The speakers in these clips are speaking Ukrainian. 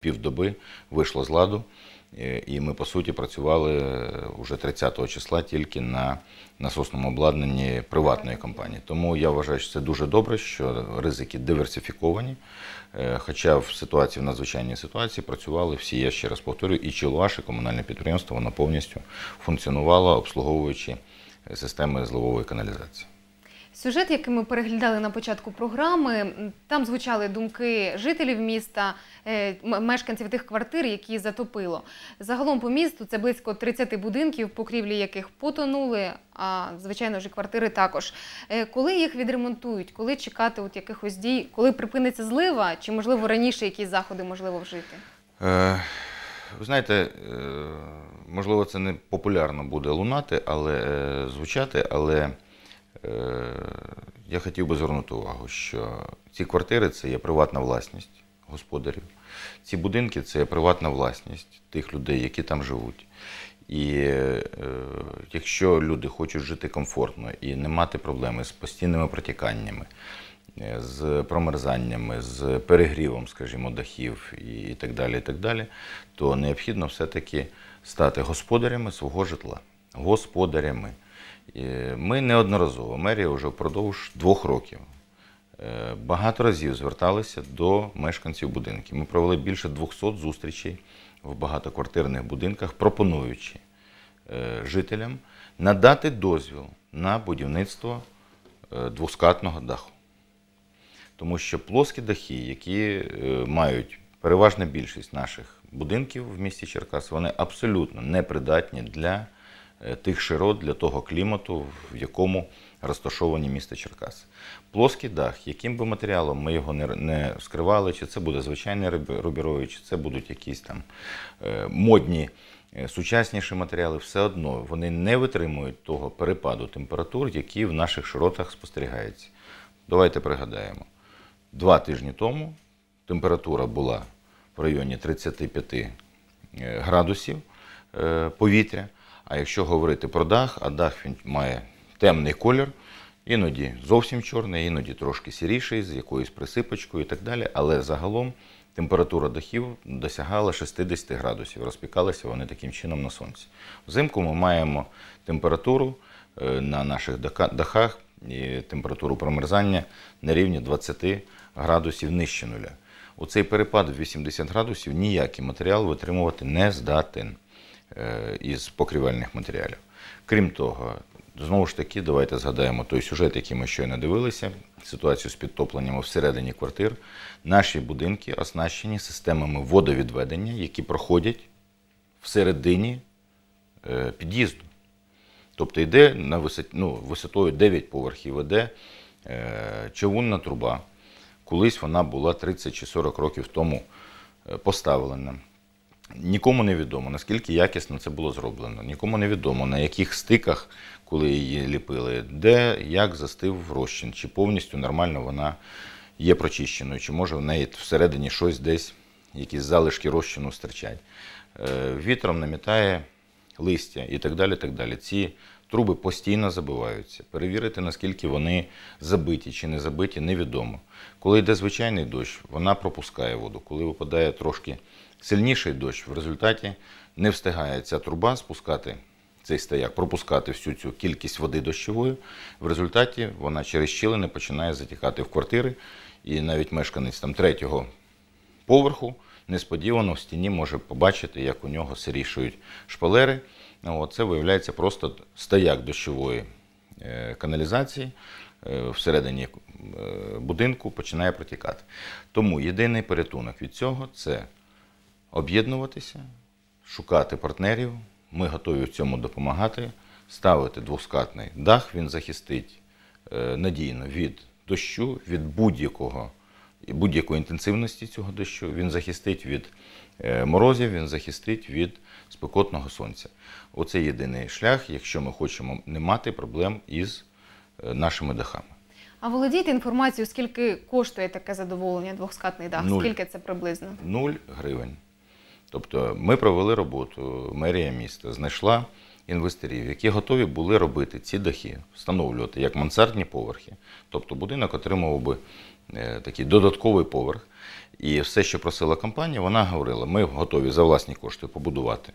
півдоби вийшло з ладу. Е, І ми, по суті, працювали вже 30-го числа тільки на насосному обладнанні приватної компанії. Тому я вважаю, що це дуже добре, що ризики диверсифіковані. Е, Хоча в ситуації, в надзвичайній ситуації працювали всі, я ще раз повторюю, і Чилуаш, і комунальне підприємство, воно повністю функціонувало, обслуговуючи е, системи зливової каналізації. Сюжет, який ми переглядали на початку програми, там звучали думки жителів міста, е, мешканців тих квартир, які затопило. Загалом по місту це близько 30 будинків, покрівлі яких потонули, а звичайно ж квартири також. Е, Коли їх відремонтують, коли чекати от якихось дій, коли припиниться злива, чи можливо раніше якісь заходи можливо вжити? Е, Ви знаєте, е, можливо, це не популярно буде лунати, але звучати, але я хотів би звернути увагу, що ці квартири це є приватна власність господарів. Ці будинки це приватна власність тих людей, які там живуть. І е, якщо люди хочуть жити комфортно і не мати проблеми з постійними протіканнями, е, з промерзаннями, з перегрівом, скажімо, дахів і так далі, і так далі, то необхідно все-таки стати господарями свого житла. Господарями. І Ми неодноразово, мерія вже впродовж двох років е, багато разів зверталися до мешканців будинків. Ми провели більше 200 зустрічей в багатоквартирних будинках, пропонуючи е, жителям надати дозвіл на будівництво е, двоскатного даху. Тому що плоскі дахи, які е, мають переважна більшість наших будинків в місті Черкас, вони абсолютно непридатні для е, тих широт, для того клімату, в якому розташовані місто Черкас. Плоский дах, яким би матеріалом ми його не, скривали, чи це буде звичайний руб- рубіровий, чи це будуть якісь там е, модні е, сучасніші матеріали, все одно вони не витримують того перепаду температур, який в наших широтах спостерігається. Давайте пригадаємо. Два тижні тому температура була в районі 35 е, градусів е, повітря. А якщо говорити про дах, а дах він має темний колір, іноді зовсім чорний, іноді трошки сіріший, з якоюсь присипочкою і так далі. Але загалом температура дахів досягала 60 градусів. Розпікалися вони таким чином на сонці. Взимку ми маємо температуру е, на наших дахах і температуру промерзання на рівні 20 градусів нижче нуля. У цей перепад в 80 градусів ніякий матеріал витримувати не здатен із покрівельних матеріалів. Крім того, знову ж таки, давайте згадаємо той сюжет, який ми щойно дивилися, ситуацію з підтопленнями всередині квартир. Наші будинки оснащені системами водовідведення, які проходять всередині е, під'їзду. Тобто йде на висоті, ну, висотою 9 поверхів іде е, човунна труба. Колись вона була 30 чи 40 років тому е, поставлена. Нікому не відомо, наскільки якісно це було зроблено. Нікому не відомо, на яких стиках, коли її ліпили, де, як застив розчин, чи повністю нормально вона є прочищеною, чи може в неї всередині щось десь, якісь залишки розчину стирчать. Е, Вітром намітає листя і так далі. так далі. Ці труби постійно забиваються. Перевірити, наскільки вони забиті чи не забиті, невідомо. Коли йде звичайний дощ, вона пропускає воду. Коли випадає трошки сильніший дощ, в результаті не встигає ця труба спускати цей стояк, пропускати всю цю кількість води дощової. В результаті вона через щілини починає затікати в квартири, і навіть мешканець там третього поверху несподівано в стіні може побачити, як у нього сирішують шпалери. Ну, Це виявляється просто стояк дощової е, каналізації е, всередині е, будинку починає протікати. Тому єдиний порятунок від цього це об'єднуватися, шукати партнерів. Ми готові в цьому допомагати, ставити двоскатний дах, він захистить е, надійно від дощу, від будь-якого будь-якої інтенсивності цього дощу. Він захистить від е, морозів, він захистить від спекотного сонця. Оце єдиний шлях, якщо ми хочемо не мати проблем із е, нашими дахами. А володієте інформацією, скільки коштує таке задоволення, двохскатний дах? Нуль. Скільки це приблизно? Нуль гривень. Тобто ми провели роботу, мерія міста знайшла інвесторів, які готові були робити ці дахи, встановлювати як мансардні поверхи. Тобто будинок отримував би е, такий додатковий поверх. І все, що просила компанія, вона говорила: ми готові за власні кошти побудувати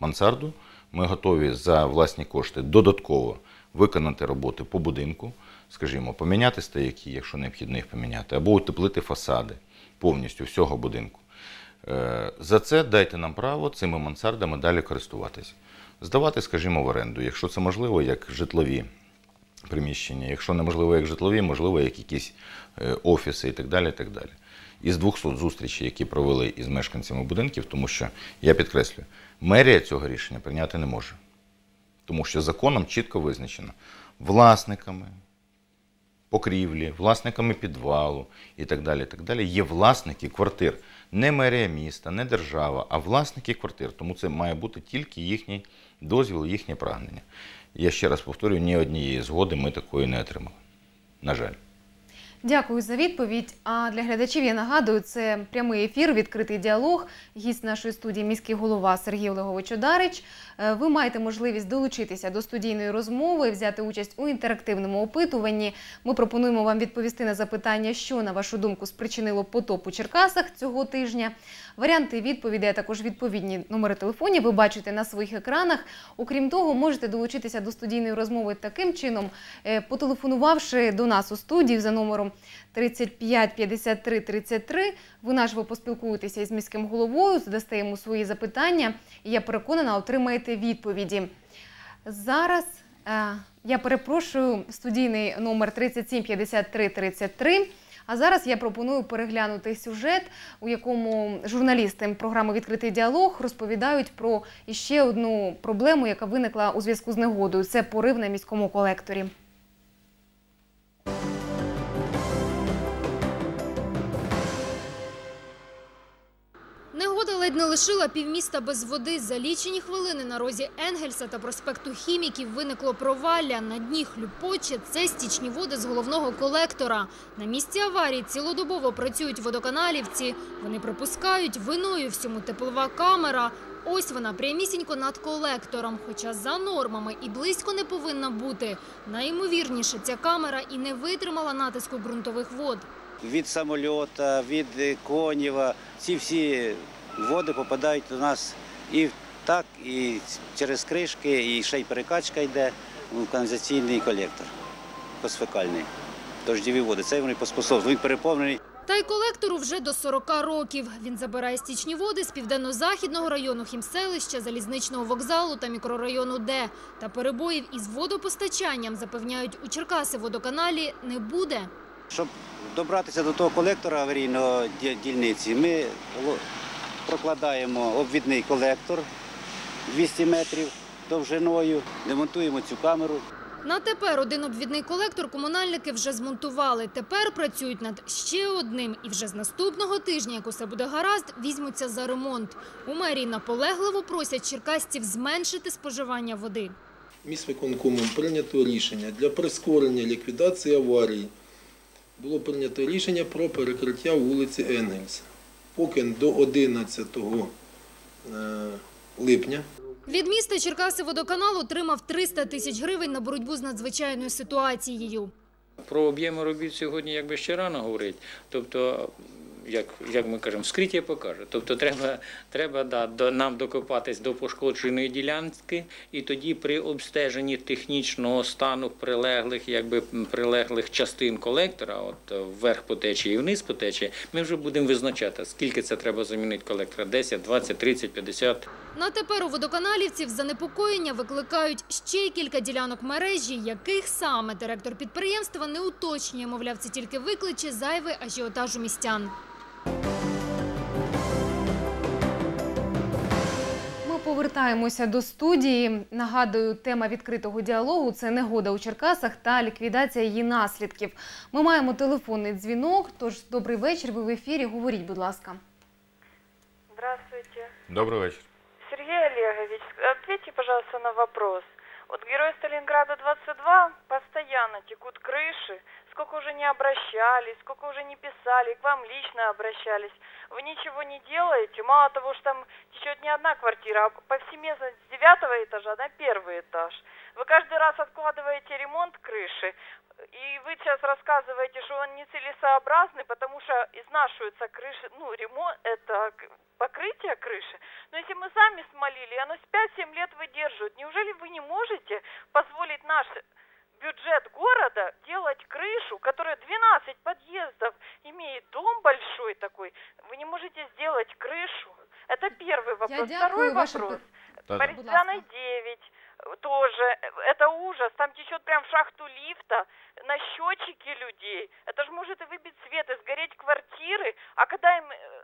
мансарду, ми готові за власні кошти додатково виконати роботи по будинку, скажімо, поміняти стояки, якщо необхідно їх поміняти, або утеплити фасади повністю всього будинку. Е, За це дайте нам право цими мансардами далі користуватися. Здавати, скажімо, в оренду, якщо це можливо, як житлові приміщення. Якщо неможливо як житлові, можливо, як якісь е, офіси і так далі. І так далі. Із 200 зустрічей, які провели із мешканцями будинків, тому що я підкреслюю, мерія цього рішення прийняти не може. Тому що законом чітко визначено власниками покрівлі, власниками підвалу і так далі. і так далі, є власники квартир. Не мерія міста, не держава, а власники квартир. Тому це має бути тільки їхній дозвіл, їхнє прагнення. Я ще раз повторюю, ні однієї згоди ми такої не отримали. На жаль. Дякую за відповідь. А для глядачів я нагадую, це прямий ефір, відкритий діалог. Гість нашої студії міський голова Сергій Олегович Одарич. Е, Ви маєте можливість долучитися до студійної розмови, взяти участь у інтерактивному опитуванні. Ми пропонуємо вам відповісти на запитання, що на вашу думку спричинило потоп у Черкасах цього тижня. Варіанти відповідей, а також відповідні номери телефонів ви бачите на своїх екранах. Окрім того, можете долучитися до студійної розмови таким чином, е, потелефонувавши до нас у студію за номером 35 53 33. Ви наживо поспілкуєтеся із міським головою, задасте йому свої запитання, і я переконана, отримаєте відповіді. Зараз е, я перепрошую студійний номер 37 53 33. А зараз я пропоную переглянути сюжет, у якому журналісти програми Відкритий діалог розповідають про іще одну проблему, яка виникла у зв'язку з негодою. Це порив на міському колекторі. Ледь не лишила півміста без води. За лічені хвилини на розі Енгельса та проспекту Хіміків виникло провалля. На дні хлюпоче – це стічні води з головного колектора. На місці аварії цілодобово працюють водоканалівці. Вони припускають, виною всьому теплова камера. Ось вона прямісінько над колектором, хоча за нормами і близько не повинна бути. Найімовірніше, ця камера і не витримала натиску ґрунтових вод. від самольота, від е, Конєва. Ці всі води попадають до нас і так, і через кришки, і ще й перекачка йде у каналізаційний колектор посфекальний. Дождєві води. Це вони поспособствують. Він переповнений. Та й колектору вже до 40 років. Він забирає стічні води з південно-західного району Хімселища, залізничного вокзалу та мікрорайону Д. Та перебоїв із водопостачанням, запевняють, у Черкаси водоканалі не буде. Щоб добратися до того колектора аварійного дільниці, ми прокладаємо обвідний колектор 200 метрів довжиною, демонтуємо цю камеру. На тепер один обвідний колектор комунальники вже змонтували. Тепер працюють над ще одним. І вже з наступного тижня, як усе буде гаразд, візьмуться за ремонт. У мерії наполегливо просять черкасців зменшити споживання води. Міськвиконкомом прийнято рішення для прискорення ліквідації аварії. Було прийнято рішення про перекриття вулиці Енгельса. Поки до 11 е, липня Від міста Черкаси водоканал отримав 300 тисяч гривень на боротьбу з надзвичайною ситуацією. Про об'єми робіт сьогодні якби ще рано говорити. Тобто, як, як ми кажемо, вскриття покаже. Тобто треба, треба да, до, нам докопатись до пошкодженої ділянки, і тоді при обстеженні технічного стану прилеглих, якби, прилеглих частин колектора, от вверх по течії і вниз по течії, ми вже будемо визначати, скільки це треба замінити колектора. 10, 20, 30, 50. На тепер у водоканалівців занепокоєння викликають ще кілька ділянок мережі, яких саме директор підприємства не уточнює. Мовляв, це тільки викличе зайвий ажіотаж у містян. Повертаємося до студії. Нагадую, тема відкритого діалогу це негода у Черкасах та ліквідація її наслідків. Ми маємо телефонний дзвінок. Тож добрий вечір. Ви в ефірі. Говоріть, будь ласка. Здравствуйте. Добрий вечір. Сергей Олегович, ответьте, пожалуйста, на вопрос. Вот Герой Сталинграда 22 постоянно текут крыши, сколько уже не обращались, сколько уже не писали, к вам лично обращались. Вы ничего не делаете. Мало того, что там течет не одна квартира, а повсеместно с девятого этажа на первый этаж. Вы каждый раз откладываете ремонт крыши, и вы сейчас рассказываете, что он нецелесообразный, потому что изнашиваются крыши, ну, ремонт, это к- покрытие крыши. Но если мы сами смолили, и оно с 5-7 лет выдерживает, неужели вы не можете позволить наш бюджет города делать крышу, которая 12 подъездов имеет, дом большой такой, вы не можете сделать крышу? Это первый вопрос. дякую, Второй вопрос. Борисяной 9 э, тоже. э, Это ужас. Там течет прям в шахту лифта на счетчики людей. Это же может и выбить свет, и сгореть квартиры. А когда им э, э,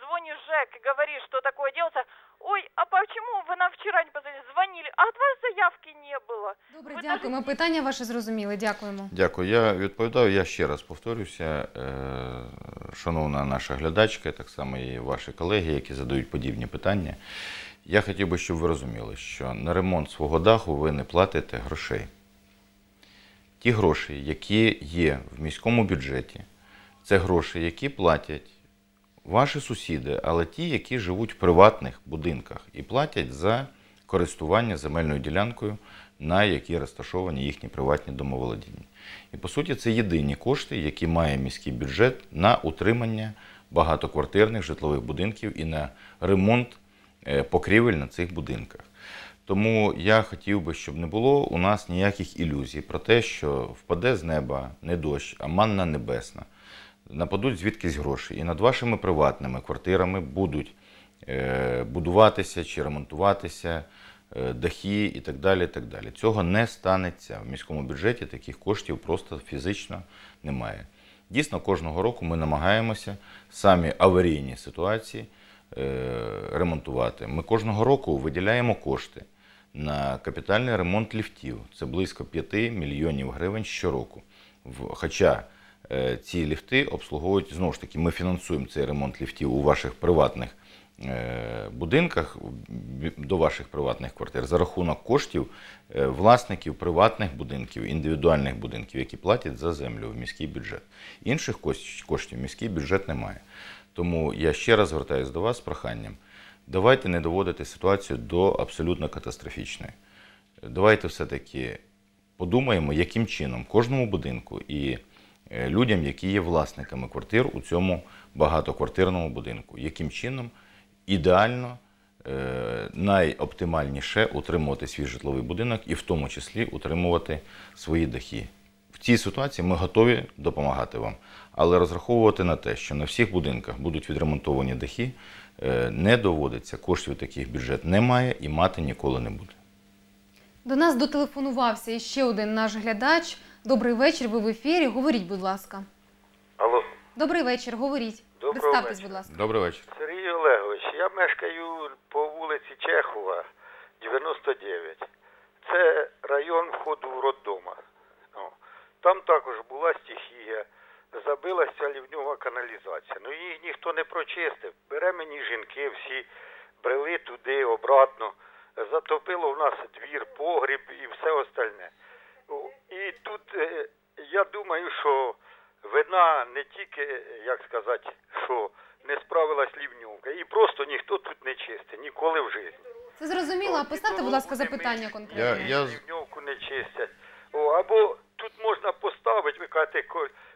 звонишь ЖЭК и говоришь, что такое делается, ой, а почему вы нам вчера не позвонили? Звонили, а от вас заявки не было. Добре, Ви дякуємо. Питання ваше зрозуміли. Дякуємо. Дякую. Я відповідаю. Я ще раз повторюся, е, шановна наша глядачка, так само і ваші колеги, які задають подібні питання. Я хотів би, щоб ви розуміли, що на ремонт свого даху ви не платите грошей. Ті гроші, які є в міському бюджеті, це гроші, які платять ваші сусіди, але ті, які живуть в приватних будинках і платять за користування земельною ділянкою, на якій розташовані їхні приватні домоволодіння. І по суті, це єдині кошти, які має міський бюджет на утримання багатоквартирних житлових будинків і на ремонт е, покрівель на цих будинках. Тому я хотів би, щоб не було у нас ніяких ілюзій про те, що впаде з неба не дощ, а манна небесна. Нападуть звідкись гроші. І над вашими приватними квартирами будуть е, будуватися чи ремонтуватися е, дахи і так далі. і так далі. Цього не станеться. В міському бюджеті таких коштів просто фізично немає. Дійсно, кожного року ми намагаємося самі аварійні ситуації е, ремонтувати. Ми кожного року виділяємо кошти на капітальний ремонт ліфтів. Це близько 5 мільйонів гривень щороку. Хоча ці ліфти обслуговують знову ж таки, ми фінансуємо цей ремонт ліфтів у ваших приватних е, будинках до ваших приватних квартир за рахунок коштів е, власників приватних будинків, індивідуальних будинків, які платять за землю в міський бюджет. Інших коштів міський бюджет не має. Тому я ще раз звертаюся до вас з проханням. Давайте не доводити ситуацію до абсолютно катастрофічної. Давайте все-таки подумаємо, яким чином кожному будинку і е, людям, які є власниками квартир у цьому багатоквартирному будинку, яким чином ідеально, е, найоптимальніше утримувати свій житловий будинок і в тому числі утримувати свої дахи. В цій ситуації ми готові допомагати вам, але розраховувати на те, що на всіх будинках будуть відремонтовані дахи, е, не доводиться. Коштів таких бюджет немає і мати ніколи не буде. До нас дотелефонувався іще один наш глядач. Добрий вечір. Ви в ефірі. Говоріть, будь ласка. Алло, Добрий вечір. Говоріть. Доброго Представтесь, вечора. будь ласка. Добрий вечір. Сергій Олегович, я мешкаю по вулиці Чехова, 99. Це район входу в роддома. Там також була стихія, забилася лівньова каналізація. Ну її ніхто не прочистив. Беременні жінки всі брели туди, обратно. Затопило в нас двір, погріб і все остальне. І тут е, я думаю, що вина не тільки, е, як сказати, що не справилась лівнюка, і просто ніхто тут не чистить, ніколи в житті. Це зрозуміло. А поставте, будь ласка, запитання конкретне. Я, не чистять. О, або тут можна поставити, ви кажете,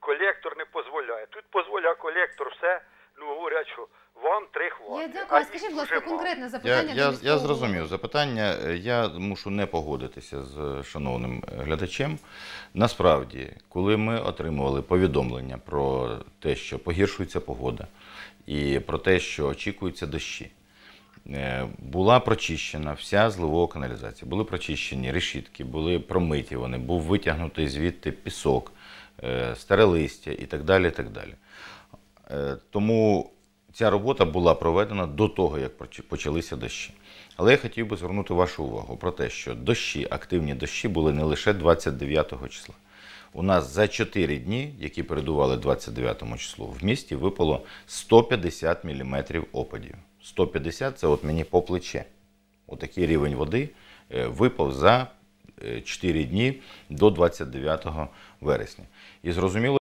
колектор не дозволяє. Тут дозволяє колектор, все. Ну говорять, що вам три хвати. Я дякую. А Скажіть, будь ласка, конкретне запитання. до я, я зрозумів запитання. Я мушу не погодитися з шановним глядачем. Насправді, коли ми отримували повідомлення про те, що погіршується погода, і про те, що очікуються дощі, е, була прочищена вся зливова каналізація. Були прочищені решітки, були промиті вони, був витягнутий звідти пісок, е, старе листя і так далі. І так далі. Е, Тому ця робота була проведена до того, як почалися дощі. Але я хотів би звернути вашу увагу про те, що дощі, активні дощі були не лише 29 числа. У нас за 4 дні, які передували 29 числу, в місті випало 150 мм опадів. 150 це от мені по плече. Отакий рівень води е, випав за 4 дні до 29 вересня. І зрозуміло,